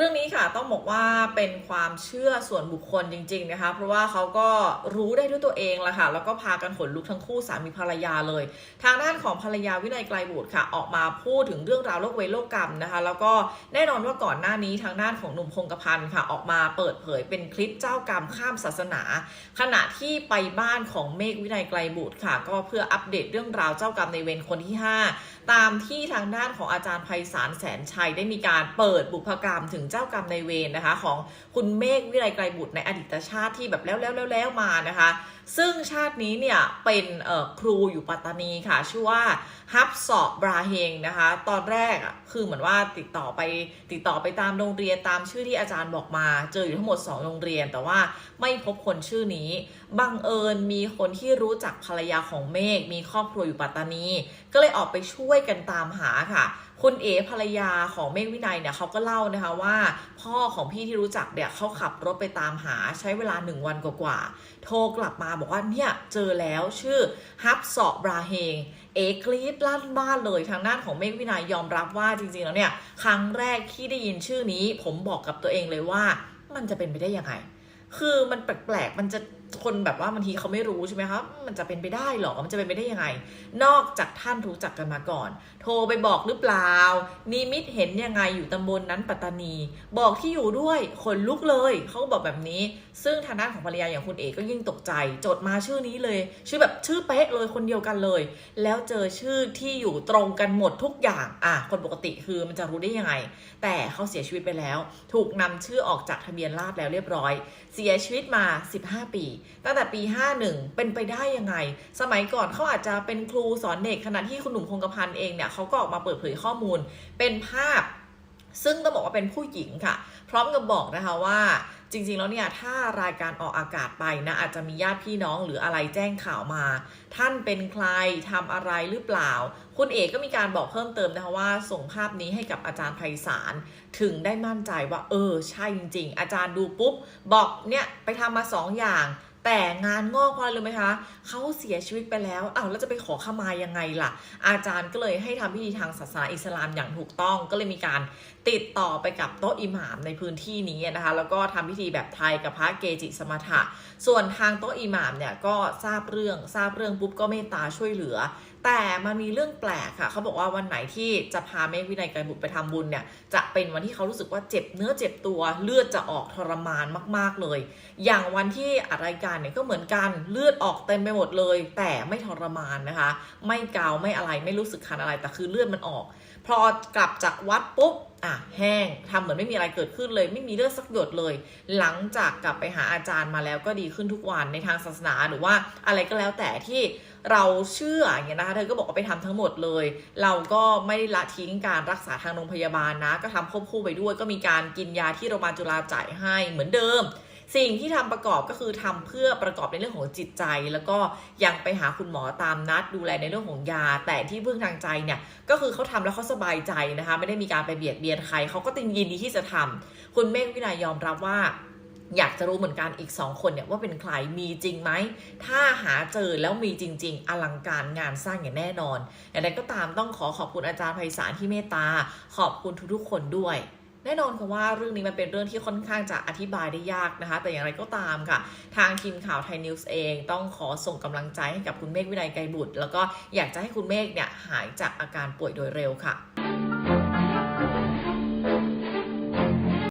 รื่องนี้ค่ะต้องบอกว่าเป็นความเชื่อส่วนบุคคลจริง ๆนะคะ เพราะว่าเขาก็รู้ได้ด้วยตัวเองละค่ะ แล้วก็พากันขนลุกทั้งคู่สามีภรรยาเลย ทางด้านของภรรยาวินัยไกลบุตรค่ะ ออกมาพูดถึงเรื่องราวโลกเวโลกกรรมนะคะ แล้วก็แน่นอนว่าก่อนหน้านี้ทางด้านของหนุ่มคงกระพันธ์ค่ะ ออกมาเปิดเผยเป็นคลิปเจ้ากรรมข้ามศาสนา ขณะที่ไปบ้านของเมฆวินัยไกลบุตรค่ะ ก็เพื่ออัปเดตเรื่องราวเจ้ากรรมในเวรคนที่ 5 ตามที่ทางด้านของอาจารย์ไพศาลแสนชัยได้มีการเปิดบุพกรรมถึงเจ้ากรรมในเวรนะคะ ของคุณเมฆวิไลไกรบุตรในอดีตชาติที่แบบแล้วแล้วแล้วแล้วมานะคะ ซึ่งชาตินี้เนี่ยเป็นครูอยู่ปัตตานีค่ะ ชื่อว่าฮับสอบบราเฮงนะคะ ตอนแรกอะคือเหมือนว่าติดต่อไปติดต่อไปตามโรงเรียนตามชื่อที่อาจารย์บอกมา เจออยู่ทั้งหมด 2 โรงเรียน แต่ว่าไม่พบคนชื่อนี้ บังเอิญมีคนที่รู้จักภรรยาของเมฆมีครอบครัวอยู่ปัตตานี ก็เลยออกไปช่วยกันตามหาค่ะ คุณเอภรรยาของเมฆวินัยเนี่ยเขาก็เล่านะคะว่าพ่อของพี่ที่รู้จักเนี่ยเขาขับรถไปตามหาใช้เวลาหนึ่งวันกว่าๆโทรกลับมาบอกว่าเนี่ยเจอแล้วชื่อฮับสอบราเฮงเอกรีดลั่นบ้านเลยทางด้านของเมฆวินัยยอมรับว่าจริงๆแล้วเนี่ยครั้งแรกที่ได้ยินชื่อนี้ ผมบอกกับตัวเองเลยว่า มันจะเป็นไปได้ยังไง คือมันแปลกๆมันจะ คนแบบว่าบางทีเขาไม่รู้ใช่ไหมครับมันจะเป็นไปได้หรอ มันจะเป็นไปได้ยังไง นอกจากท่านรู้จักกันมาก่อน โทรไปบอกหรือเปล่า นิมิตเห็นยังไงอยู่ตำบลนนั้นปัตตานี บอกที่อยู่ด้วยขนลุกเลย เขาก็บอกแบบนี้ ซึ่งทางด้านของภรรยาอย่างคุณเอกก็ยิ่งตกใจ จดมาชื่อนี้เลย ชื่อแบบชื่อเป๊ะเลยคนเดียวกันเลย แล้วเจอชื่อที่อยู่ตรงกันหมดทุกอย่าง อะ คนปกติคือมันจะรู้ได้ยังไง แต่เขาเสียชีวิตไปแล้ว ถูกนำชื่อออกจากทะเบียนราษฎร์แล้วเรียบร้อย เสียชีวิตมา 15 ปีตั้งแต่ปี 51 เป็นไปได้ยังไง สมัยก่อนเขาอาจจะเป็นครูสอนเด็กขณะที่คุณหนุ่มคงกระพันเองเนี่ยเขาก็ออกมาเปิดเผยข้อมูล เป็นภาพ ซึ่งต้องบอกว่าเป็นผู้หญิงค่ะ พร้อมกับบอกนะคะว่าจริง ๆ แล้วเนี่ยถ้ารายการออกอากาศไปนะอาจจะมีญาติพี่น้องหรืออะไรแจ้งข่าวมา ท่านเป็นใครทำอะไรหรือเปล่า คุณเอกก็มีการบอกเพิ่มเติมนะคะว่าส่งภาพนี้ให้กับอาจารย์ไพศาลถึงได้มั่นใจว่า เออ ใช่จริง ๆ อาจารย์ดูปุ๊บ บอกเนี่ยไปทำมาสองอย่าง แต่งานงอกเพราะอะไรรู้ไหมคะเขาเสียชีวิตไปแล้วอ้าวแล้วจะไปขอขมายังไงล่ะ อาจารย์ก็เลยให้ทำพิธีทางศาสนาอิสลามอย่างถูกต้องก็เลยมีการติดต่อไปกับโต๊ะอิหม่ามในพื้นที่นี้นะคะ แล้วก็ทำพิธีแบบไทยกับพระเกจิสมถะ ส่วนทางโต๊ะอิหม่ามเนี่ยก็ทราบเรื่องทราบเรื่องปุ๊บก็เมตตาช่วยเหลือ แต่มันมีเรื่องแปลกค่ะเขาบอกว่าวันไหนที่จะพาเมฆวินัยไกรบุตรไปทำบุญเนี่ยจะเป็นวันที่เขารู้สึกว่าเจ็บเนื้อเจ็บตัวเลือดจะออกทรมานมาก ๆเลย อย่างวันที่อัดรายการเนี่ยก็เหมือนกันเลือดออกเต็มไปหมดเลย แต่ไม่ทรมานนะคะ ไม่เกาไม่อะไรไม่รู้สึกคันอะไรแต่คือเลือดมันออก พอกลับจากวัดปุ๊บอะแห้งทำเหมือนไม่มีอะไรเกิดขึ้นเลย ไม่มีเลือดสักหยดเลย หลังจากกลับไปหาอาจารย์มาแล้วก็ดีขึ้นทุกวันในทางศาสนาหรือว่าอะไรก็แล้วแต่ที่เราเชื่ออย่างเงี้ยนะคะเธอก็บอกว่าไปทำทั้งหมดเลย เราก็ไม่ได้ละทิ้งการรักษาทางโรงพยาบาลนะ ก็ทำควบคู่ไปด้วย ก็มีการกินยาที่โรงพยาบาลจุฬาจ่ายให้เหมือนเดิม สิ่งที่ทำประกอบก็คือทำเพื่อประกอบในเรื่องของจิตใจ แล้วก็ยังไปหาคุณหมอตามนัดดูแลในเรื่องของยา แต่ที่พึ่งทางใจเนี่ยก็คือเขาทำแล้วเขาสบายใจนะคะ ไม่ได้มีการไปเบียดเบียนใครเขาก็ตินยินดีที่จะทำคุณเมฆวินัยยอมรับว่าอยากจะรู้เหมือนกันอีกสองคนเนี่ยว่าเป็นใครมีจริงไหม ถ้าหาเจอแล้วมีจริง ๆ อลังการงานสร้างอย่างแน่นอนอย่างไรก็ตามต้องขอขอบคุณอาจารย์ไพศาลที่เมตตา ขอบคุณทุกๆคนด้วย แน่นอนค่ะว่าเรื่องนี้มันเป็นเรื่องที่ค่อนข้างจะอธิบายได้ยากนะคะ แต่อย่างไรก็ตามค่ะ ทางทีมข่าวไทยนิวส์เองต้องขอส่งกำลังใจให้กับคุณเมฆวินัยไกรบุตร แล้วก็อยากจะให้คุณเมฆเนี่ยหายจากอาการป่วยโดยเร็วค่ะ